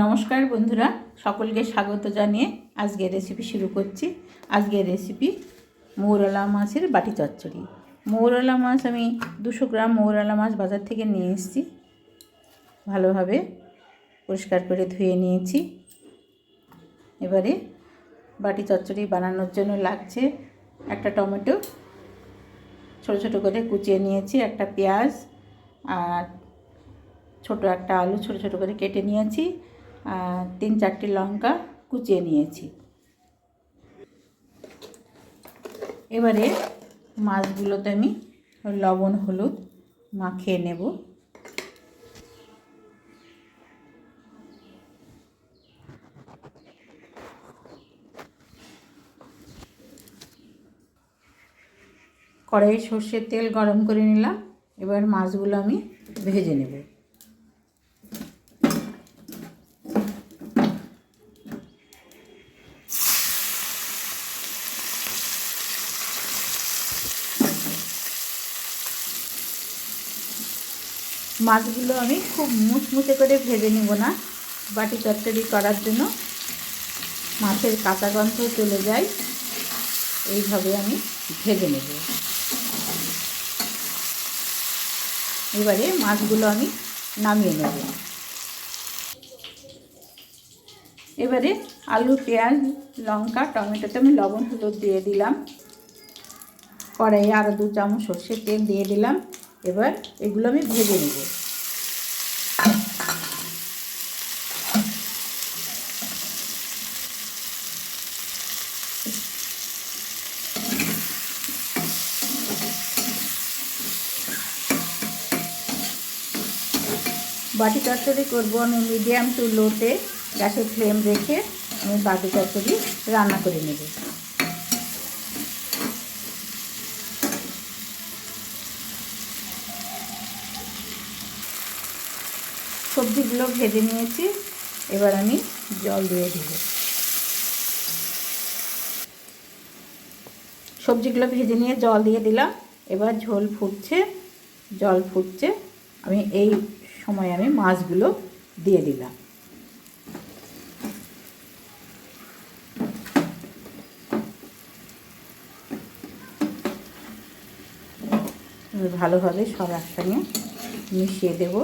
নমস্কার বন্ধুরা, সকলকে স্বাগত জানিয়ে আজকের রেসিপি শুরু করছি। আজকের রেসিপি মৌরলা মাছের বাটি চচ্চড়ি। মৌরলা মাছ আমি দুশো গ্রাম মৌরলা মাছ বাজার থেকে নিয়ে এসেছি। ভালোভাবে পরিষ্কার করে ধুয়ে নিয়েছি। এবারে বাটি চচ্চড়ি বানানোর জন্য লাগছে একটা টমেটো। ছোট ছোট করে কুচিয়ে নিয়েছি, একটা পেঁয়াজ আর ছোট একটা আলু ছোট ছোট করে কেটে নিয়েছি। তিন চারটি লঙ্কা কুচিয়ে নিয়েছি। এবারে মাছগুলোতে আমি লবণ, হলুদ মাখিয়ে নেব। কড়াই সর্ষের তেল গরম করে নিলাম। এবার মাছগুলো আমি ভেজে নেব। মাছগুলো আমি খুব মুচমুচে করে ভেজে নেব না, বাটি চচ্চড়ি করার জন্য। মাছের কাঁচা গন্ধ চলে যায়, এইভাবে আমি ভেজে নেব। এবারে মাছগুলো আমি নামিয়ে নেব। এবারে আলু, পেঁয়াজ, লঙ্কা, টমেটোতে আমি লবণ, হলুদ দিয়ে দিলাম। কড়াইয়ে আরও দু চামচ সর্ষের তেল দিয়ে দিলাম। এবার এগুলো আমি ভেজে নেব। বাটি চচ্চড়ি করব আমি মিডিয়াম টু লোতে, গ্যাসের ফ্লেম রেখে আমি বাটি চচ্চড়ি রান্না করে নেব। সবজিগুলো ভেজে নিয়েছি। এবার আমি জল দিয়ে দেব। সবজিগুলো ভেজে নিয়ে জল দিয়ে দিলাম। এবার ঝোল ফুটছে, জল ফুটছে। আমি এই সময় আমি মাছগুলো দিয়ে দিলাম। ভালোভাবে সব একসঙ্গে মিশিয়ে দেব।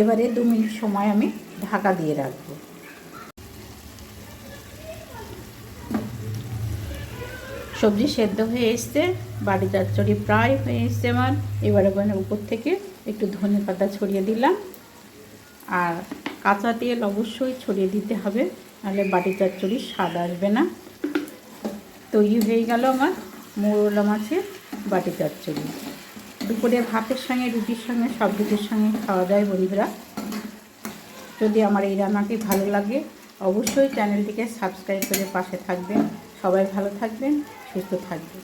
এবারে দু মিনিট সময় আমি ঢাকা দিয়ে রাখব। সবজি সেদ্ধ হয়ে এসছে বাড়ি চচ্চড়ি প্রায় হয়ে এসছে আমার। এবারে মানে উপর থেকে একটু ধনে পাতা ছড়িয়ে দিলাম। আর কাঁচা তেল অবশ্যই ছড়িয়ে দিতে হবে, নাহলে বাটি চচ্চড়ি স্বাদ আসবে না। তৈরি হয়ে গেল আমার মোরলা মাছের বাটি চচ্চড়ি দুপুরে ভাতের সঙ্গে, রুটির সঙ্গে, সব কিছুর সঙ্গে খাওয়া যায় বন্ধুরা। যদি আমার এই রান্নাটি ভালো লাগে, অবশ্যই চ্যানেলটিকে সাবস্ক্রাইব করে পাশে থাকবেন। সবাই ভালো থাকবেন, সুস্থ থাকবেন।